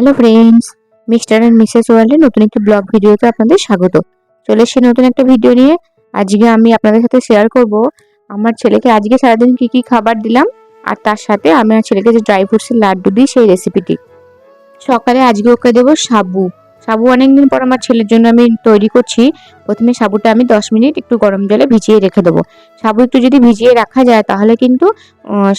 Hello friends mister and missus ওয়ার্ল্ডে নতুন একটি ব্লগ ভিডিওতে আপনাদের স্বাগত। চলে এসে নতুন একটা ভিডিও নিয়ে। আজকে আমি আপনাদের সাথে শেয়ার করব, আমার ছেলেকে আজকে সারাদিন কি কি খাবার দিলাম, আর তার সাথে আমি আমার ছেলেকে যে ড্রাই ফ্রুটসের লাড্ডু দিই সেই রেসিপিটি সকালে আজকে ওকে দেবো সাবু। সাবু অনেকদিন পর আমার ছেলের জন্য আমি তৈরি করছি। প্রথমে সাবুটা আমি দশ মিনিট একটু গরম জলে ভিজিয়ে রেখে দেবো। সাবু একটু যদি ভিজিয়ে রাখা যায়, তাহলে কিন্তু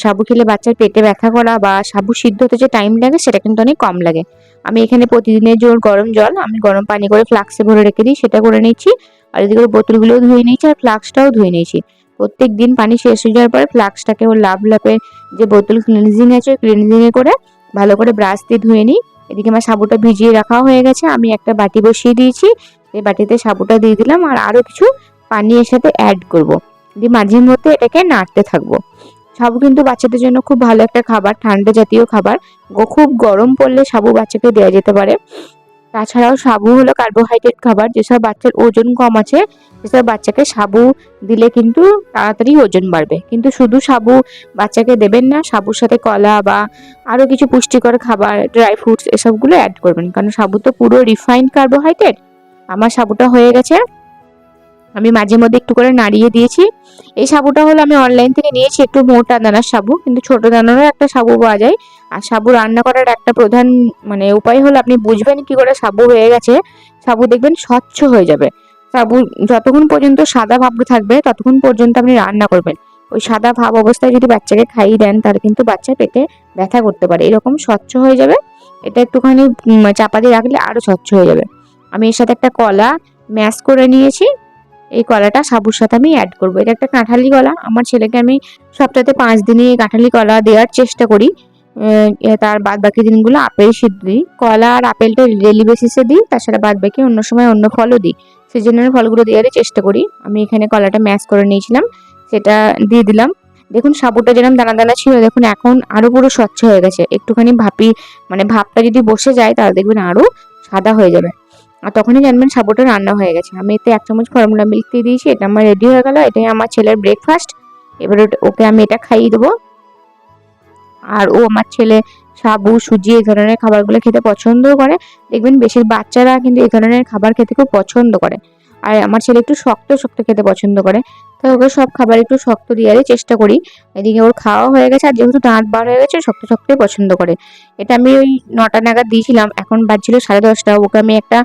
সাবু খেলে বাচ্চার পেটে ব্যথা করা বা সাবু সিদ্ধ হতে যে টাইম লাগে, সেটা কিন্তু অনেক কম লাগে। আমি এখানে প্রতিদিনের জোর গরম জল, আমি গরম পানি করে ফ্লাক্সে ভরে রেখে দিই, সেটা করে নিচ্ছি। আর এদিকে বোতলগুলোও ধুয়ে নিয়েছি আর ফ্লাক্সটাও ধুয়ে নিয়েছি। প্রত্যেক দিন পানি শেষ হয়ে যাওয়ার পরে ফ্লাক্সটাকে ওর লাভ লাভের যে বোতল ক্লিনজিং আছে ক্লিনজিংয়ে করে ভালো করে ব্রাশ দিয়ে ধুয়ে নিই। এদিকে আমার সাবুটা ভিজিয়ে রাখা হয়ে গেছে, আমি একটা বাটি বসিয়ে দিয়েছি, এই বাটিতে সাবুটা দিয়ে দিলাম আর আরও কিছু পানি এর সাথে অ্যাড করব। দিয়ে মাঝে মধ্যে এটাকে নাড়তে থাকব। সাবু কিন্তু বাচ্চাদের জন্য খুব ভালো একটা খাবার, ঠান্ডা জাতীয় খাবার। খুব গরম পড়লে সাবু বাচ্চাকে দেওয়া যেতে পারে। তাছাড়াও সাবু হলো কার্বোহাইড্রেট খাবার, যেসব বাচ্চার ওজন কম আছে, সেসব বাচ্চাকে সাবু দিলে কিন্তু তাড়াতাড়ি ওজন বাড়বে। কিন্তু শুধু সাবু বাচ্চাকে দেবেন না, সাবুর সাথে কলা বা আরও কিছু পুষ্টিকর খাবার ড্রাই ফ্রুটস এসবগুলো অ্যাড করবেন। কারণ সাবু তো পুরো রিফাইন্ড কার্বোহাইড্রেট আমার সাবুটা হয়ে গেছে। আমি মাঝে মধ্যে একটু করে নাড়িয়ে দিয়েছি। এই সাবুটা হলো আমি অনলাইন থেকে নিয়েছি একটু মোটা দানার সাবু। কিন্তু ছোট দানারও একটা সাবু পাওয়া যায়। আর সাবু রান্না করার একটা প্রধান মানে উপায় হলো আপনি বুঝবেন কি করে সাবু হয়ে গেছে, সাবু দেখবেন স্বচ্ছ হয়ে যাবে। সাবু যতক্ষণ পর্যন্ত সাদা ভাব থাকবে, ততক্ষণ পর্যন্ত আপনি রান্না করবেন। ওই সাদা ভাব অবস্থায় যদি বাচ্চাকে খাইয়ে দেন, তাহলে কিন্তু বাচ্চা পেটে ব্যথা করতে পারে। এরকম স্বচ্ছ হয়ে যাবে। এটা একটুখানি চাপা দিয়ে রাখলে আরও স্বচ্ছ হয়ে যাবে। আমি এর সাথে একটা কলা ম্যাশ করে নিয়েছি। এই কলাটা সাবুর সাথে আমি অ্যাড করব। এটা একটা কাঁঠালি কলা। আমার ছেলেকে আমি সপ্তাহে পাঁচ দিনে এই কাঁঠালি কলা দেওয়ার চেষ্টা করি। তার বাদ বাকি দিনগুলো আপেল সিদ্ধ দিই। কলা আর আপেলটা ডেলি বেসিসে দিই তাছাড়া বাদ বাকি অন্য সময় অন্য ফলও দিই। সিজনের ফলগুলো দেওয়ারই চেষ্টা করি। আমি এখানে কলাটা ম্যাশ করে নিয়েছিলাম, সেটা দিয়ে দিলাম। দেখুন সাবুটা যেরকম দানা দানা ছিল, দেখুন, এখন আরও পুরো স্বচ্ছ হয়ে গেছে। একটুখানি ভাপি মানে ভাপটা যদি বসে যায়, তাহলে দেখবেন আরও সাদা হয়ে যাবে। আর তখনই জানবেন সাবুটা রান্না হয়ে গেছে। আমি এতে এক চামচ ফর্মুলা মিল্ক দিয়ে দিয়েছি, এটা আমার রেডি হয়ে গেল, এটাই আমার ছেলের ব্রেকফাস্ট এবার ওকে আমি এটা খাইয়ে দেবো। আর ও আমার ছেলে সাবু, সুজি এই ধরনের খাবারগুলো খেতে পছন্দও করে। দেখবেন বেশি বাচ্চারা কিন্তু এই ধরনের খাবার খেতে খুব পছন্দ করে। আর আমার ছেলে একটু শক্ত শক্ত খেতে পছন্দ করে। তাই ওকে সব খাবার একটু শক্ত দেওয়ারই চেষ্টা করি। এদিকে ওর খাওয়া হয়ে গেছে আর যেহেতু দাঁত বার হয়ে গেছে, শক্ত, শক্তই পছন্দ করে। এটা আমি ওই নটা নাগাদ দিয়েছিলাম, এখন বাজছিল সাড়ে দশটা। ওকে আমি একটা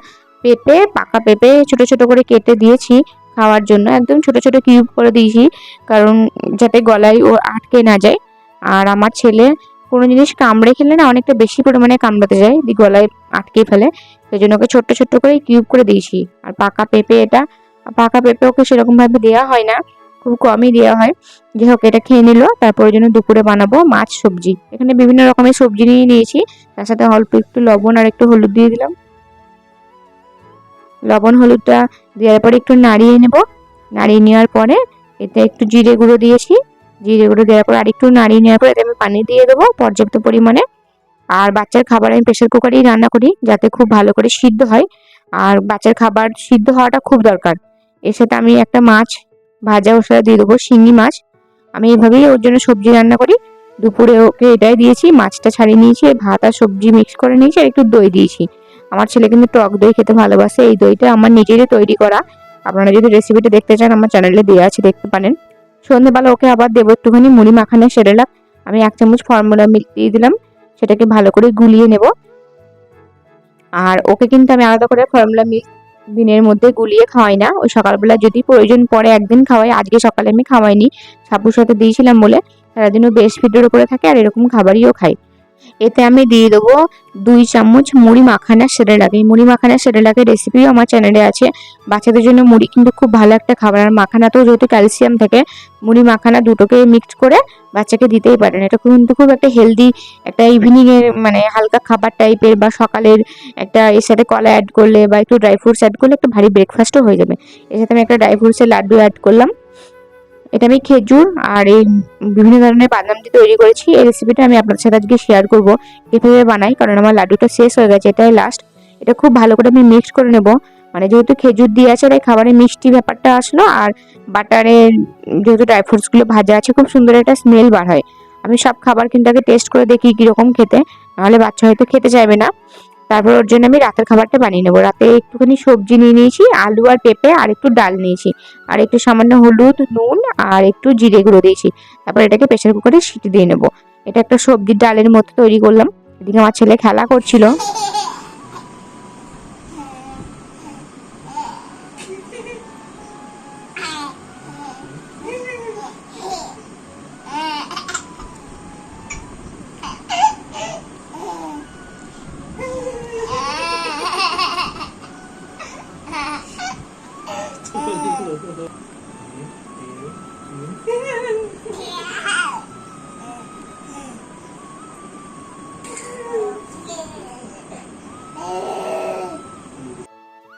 পেঁপে, পাকা পেঁপে ছোট ছোট করে কেটে দিয়েছি খাওয়ার জন্য। একদম ছোট ছোট কিউব করে দিয়েছি, কারণ যাতে গলায় ও আটকে না যায়। আর আমার ছেলে কোনো জিনিস কামড়ে খেলে না অনেকটা বেশি পরিমাণে কামড়াতে যায় দিয়ে গলায় আটকে ফেলে। সেই জন্য ওকে ছোট্ট ছোট্ট করে কিউব করে দিয়েছি। আর পাকা পেঁপে এটা, পাকা পেঁপে ওকে সেরকমভাবে দেওয়া হয় না, খুব কমই দেওয়া হয়। যাই হোক, এটা খেয়ে নিল, তারপরে জন্য দুপুরে বানাবো মাছ সবজি। এখানে বিভিন্ন রকমের সবজি নিয়ে নিয়েছি, তার সাথে অল্প একটু লবণ আর একটু হলুদ দিয়ে দিলাম। লবণ হলুদটা দেওয়ার পরে একটু নাড়িয়ে নেব। নাড়িয়ে নেওয়ার পরে এতে একটু জিরে গুঁড়ো দিয়েছি। জিরে গুঁড়ো দেওয়ার পর আরেকটু নাড়িয়ে নেওয়ার পর এতে আমি পানি দিয়ে দেবো পর্যাপ্ত পরিমাণে। আর বাচ্চার খাবার আমি প্রেশার কুকারেই রান্না করি যাতে খুব ভালো করে সিদ্ধ হয়। আর বাচ্চার খাবার সিদ্ধ হওয়াটা খুব দরকার। এর সাথে আমি একটা মাছ ভাজা সাথে দিয়ে দেবো, শিঙি মাছ। আমি এভাবেই ওর জন্য সবজি রান্না করি। দুপুরে ওকে এটাই দিয়েছি, মাছটা ছাড়িয়ে নিয়েছি, ভাত আর সবজি মিক্স করে নিয়েছি আর একটু দই দিয়েছি। আমার ছেলে কিন্তু টক দই খেতে ভালোবাসে, এই দইটা আমার নিজেরই তৈরি করা। আপনারা যদি রেসিপিটা দেখতে চান, আমার চ্যানেলে দেওয়া আছে, দেখতে পারেন। সন্ধ্যেবেলা ওকে আবার দেবো একটুখানি মুড়ি মাখানো সেরেলাক আমি এক চামচ ফর্মুলা মিল্ক দিয়ে দিলাম, সেটাকে ভালো করে গুলিয়ে নেব। আর ওকে কিন্তু আমি আলাদা করে ফর্মুলা মিল্ক দিনের মধ্যে গুলিয়ে খাওয়াই না। ওই সকালবেলা যদি প্রয়োজন পড়ে একদিন খাওয়াই, আজকে সকালে আমি খাওয়াইনি সাপুর সাথে দিয়েছিলাম বলে সারাদিন ও বেশ ফিটের উপরে থাকে আর এরকম খাবারইও খাই এতে আমি দিয়ে দেবো দুই চামচ মুড়ি মাখানা সেরেলাক এই মুড়ি মাখানা সেরেলাকের রেসিপিও আমার চ্যানেলে আছে। বাচ্চাদের জন্য মুড়ি কিন্তু খুব ভালো একটা খাবার। আর মাখানাতেও যেহেতু ক্যালসিয়াম থাকে, মুড়ি মাখানা দুটোকে মিক্স করে বাচ্চাকে দিতেই পারেন। এটা কিন্তু খুব একটা হেলদি একটা ইভিনিংয়ের মানে হালকা খাবার টাইপের বা সকালের একটা এর সাথে কলা অ্যাড করলে বা একটু ড্রাই ফ্রুটস অ্যাড করলে একটা ভারী ব্রেকফাস্টও হয়ে যাবে। এর সাথে আমি একটা ড্রাই ফ্রুটসের লাড্ডু অ্যাড করলাম। এটা আমি খেজুর আর এই বিভিন্ন ধরনের বাদাম দিয়ে তৈরি করেছি। এই রেসিপিটা আমি আপনার সাথে আজকে শেয়ার করব কীভাবে বানাই, কারণ আমার লাড্ডুটা শেষ হয়ে গেছে, এটাই লাস্ট এটা খুব ভালো করে আমি মিক্স করে নেব। মানে যেহেতু খেজুর দিয়ে আছে, তাই খাবারে মিষ্টি ব্যাপারটা আসলো, আর বাটারের যেহেতু ড্রাই ফ্রুটসগুলো ভাজা আছে, খুব সুন্দর একটা স্মেল বার হয়। আমি সব খাবার কিন্তু আগে টেস্ট করে দেখি কীরকম খেতে, নাহলে বাচ্চা হয়তো খেতে চাইবে না। তারপর ওর জন্য আমি রাতের খাবারটা বানিয়ে নেব। রাতে একটুখানি সবজি নিয়ে নিয়েছি, আলু আর পেঁপে আর একটু ডাল নিয়েছি। আর একটু সামান্য হলুদ, নুন আর একটু জিরে গুঁড়ো দিয়েছি। তারপর এটাকে প্রেশার কুকারে সিটি দিয়ে নেব। এটা একটা সবজির ডালের মতো তৈরি করলাম। এদিকে আমার ছেলে খেলা করছিল।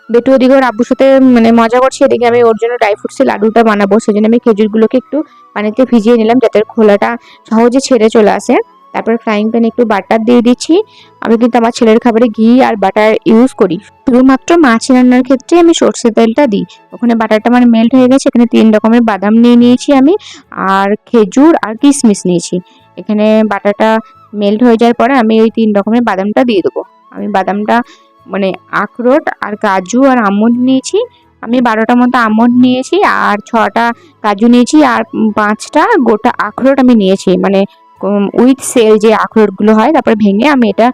বেটু ওদিকে ওর আব্বুর সাথে মানে মজা করছে। এদিকে আমি ওর জন্য ড্রাই ফ্রুটসের লাডুটা বানাবো। সেজন্য আমি খেজুরগুলোকে একটু পানিতে ভিজিয়ে নিলাম যাতে খোলাটা সহজে ছেড়ে চলে আসে। তারপর ফ্রাইং প্যানে একটু বাটার দিয়ে দিচ্ছি। আমি কিন্তু আমার ছেলের খাবারে ঘি আর বাটার ইউজ করি। শুধুমাত্র মাছ রান্নার ক্ষেত্রে আমি সর্ষের তেলটা দিই। ওখানে বাটারটা আমার মেল্ট হয়ে গেছে। এখানে তিন রকমের বাদাম নিয়ে নিয়েছি আমি। আর খেজুর আর কিশমিশ নিয়েছি। এখানে বাটারটা মেল্ট হয়ে যাওয়ার পরে আমি ওই তিন রকমের বাদামটা দিয়ে দেবো। আমি বাদামটা মানে আখরোট আর কাজু আর আমন্ড নিয়েছি। আমি বারোটা মতো আমন্ড নিয়েছি আর ছটা কাজু নিয়েছি আর পাঁচটা গোটা আখরোট আমি নিয়েছি। মানে উইথ সেল যে আখরোটগুলো হয়, তারপরে ভেঙে আমি এটা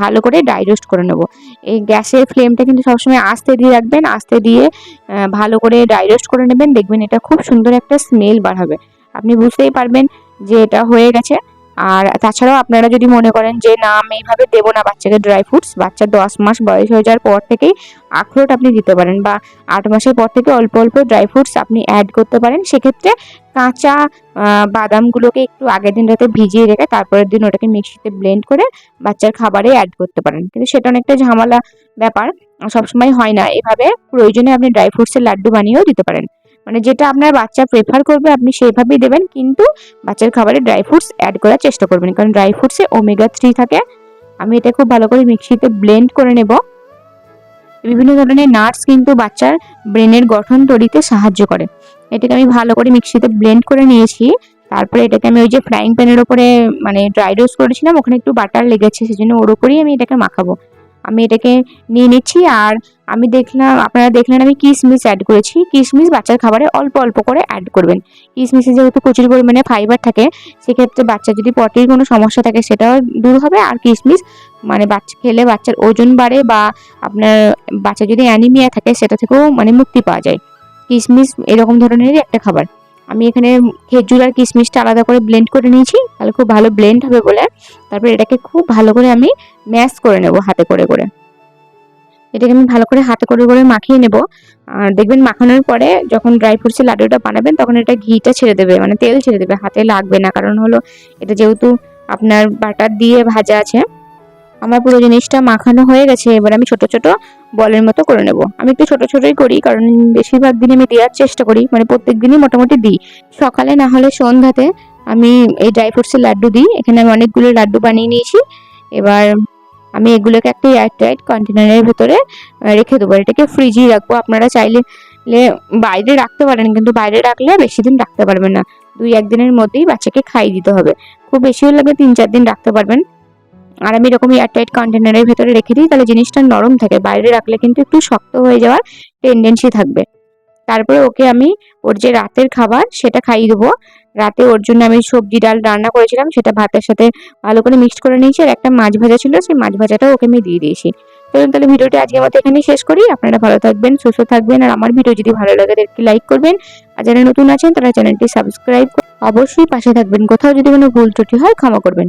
ভালো করে ড্রাই রোস্ট করে নেব। এই গ্যাসের ফ্লেমটা কিন্তু সবসময় আস্তে দিয়ে রাখবেন, আস্তে দিয়ে ভালো করে ড্রাই রোস্ট করে নেবেন, দেখবেন এটা খুব সুন্দর একটা স্মেল বার হবে। আপনি বুঝতেই পারবেন যে এটা হয়ে গেছে। আর তাছাড়াও আপনারা যদি মনে করেন যে, না, আমি এইভাবে দেবো না বাচ্চাকে ড্রাই ফ্রুটস বাচ্চার দশ মাস বয়স হয়ে যাওয়ার পর থেকেই আখরোট আপনি দিতে পারেন বা আট মাসের পর থেকে অল্প অল্প ড্রাই ফ্রুটস আপনি অ্যাড করতে পারেন। সেক্ষেত্রে কাঁচা বাদামগুলোকে একটু আগের দিন রাতে ভিজিয়ে রেখে তারপরের দিন ওটাকে মিক্সিতে ব্লেন্ড করে বাচ্চার খাবারে অ্যাড করতে পারেন। কিন্তু সেটা অনেকটা ঝামেলা ব্যাপার, সবসময় হয় না। এভাবে প্রয়োজনে আপনি ড্রাই ফ্রুটসের লাড্ডু বানিয়েও দিতে পারেন। মানে যেটা আপনার বাচ্চা প্রেফার করবে, আপনি সেইভাবেই দেবেন। কিন্তু বাচ্চার খাবারে ড্রাই ফ্রুটস অ্যাড করার চেষ্টা করবেন। কারণ ড্রাই ফ্রুটসে ওমেগা থ্রি থাকে। আমি এটা খুব ভালো করে মিক্সিতে ব্লেন্ড করে নেব। বিভিন্ন ধরনের নাটস কিন্তু বাচ্চার ব্রেনের গঠন তৈরিতে সাহায্য করে। এটাকে আমি ভালো করে মিক্সিতে ব্লেন্ড করে নিয়েছি। তারপরে এটাকে আমি ওই যে ফ্রাইং প্যানের ওপরে মানে ড্রাই রোস্ট করেছিলাম, ওখানে একটু বাটার লেগেছে, সেজন্য ওর ওপরেই আমি এটাকে মাখাবো। আমি এটাকে নিয়ে নিচ্ছি আর আমি দেখলাম, আপনারা দেখলেন আমি কিশমিশ অ্যাড করেছি। কিশমিশ বাচ্চার খাবারে অল্প অল্প করে অ্যাড করবেন। কিশমিশে যেহেতু প্রচুর পরিমাণে ফাইবার থাকে, সেক্ষেত্রে বাচ্চার যদি পটির কোনো সমস্যা থাকে সেটাও দূর হবে। আর কিশমিশ মানে বাচ্চা খেলে বাচ্চার ওজন বাড়ে বা আপনার বাচ্চা যদি অ্যানিমিয়া থাকে সেটা থেকেও মানে মুক্তি পাওয়া যায়। কিশমিশ এরকম ধরনেরই একটা খাবার। আমি এখানে খেজুর আর কিশমিশটা আলাদা করে ব্লেন্ড করে নিয়েছি। তাহলে খুব ভালো ব্লেন্ড হবে বলে। তারপর এটাকে খুব ভালো করে আমি ম্যাশ করে নেব হাতে করে করে। এটাকে আমি ভালো করে হাতে করে করে মাখিয়ে নেব। আর দেখবেন মাখানোর পরে যখন ড্রাই ফ্রুটসের লাড্ডুটা বানাবেন, তখন এটা ঘিটা ছেড়ে দেবে মানে তেল ছেড়ে দেবে। হাতে লাগবে না, কারণ হলো এটা যেহেতু আপনার বাটার দিয়ে ভাজা আছে আমার পুরো জিনিসটা মাখানো হয়ে গেছে, এবার আমি ছোট ছোট বলের মতো করে নেব। আমি একটু ছোট ছোটই করি, কারণ বেশিরভাগ দিন আমি দেওয়ার চেষ্টা করি মানে প্রত্যেক দিনই মোটামুটি দিই। সকালে না হলে সন্ধ্যাতে আমি এই ড্রাই ফ্রুটসের লাড্ডু দিই, এখানে আমি অনেকগুলো লাড্ডু বানিয়ে নিয়েছি। এবার আমি এগুলোকে একটা এয়ারটাইট কন্টেনারের ভেতরে রেখে দেবো। এটাকে ফ্রিজেই রাখব। আপনারা চাইলে বাইরে রাখতে পারেন, কিন্তু বাইরে রাখলে বেশি দিন রাখতে পারবেন না। দুই, একদিনের মধ্যেই বাচ্চাকে খাইয়ে দিতে হবে। খুব বেশি হলে তিন, চার দিন রাখতে পারবেন। আর আমি এরকম এয়ারটাইট কন্টেনারের ভেতরে রেখে দিই, তাহলে জিনিসটা নরম থাকে। বাইরে রাখলে কিন্তু একটু শক্ত হয়ে যাওয়ার টেন্ডেন্সি থাকবে। তারপরে ওকে আমি ওর যে রাতের খাবার, সেটা খাইয়ে দেবো। রাতে ওর জন্য আমি সবজি, ডাল রান্না করেছিলাম, সেটা ভাতের সাথে ভালো করে মিক্সড করে নিয়েছি। আর একটা মাছ ভাজা ছিল, সেই মাছ ভাজাটাও ওকে আমি দিয়ে দিয়েছি। চলুন তাহলে ভিডিওটি আজকের মতো এখানেই শেষ করি। আপনারা ভালো থাকবেন, সুস্থ থাকবেন, আর আমার ভিডিও যদি ভালো লাগে তাদেরকে লাইক করবেন। আর যারা নতুন আছেন, তারা চ্যানেলটি সাবস্ক্রাইব অবশ্যই পাশে থাকবেন। কোথাও যদি কোনো ভুল ত্রুটি হয়, ক্ষমা করবেন।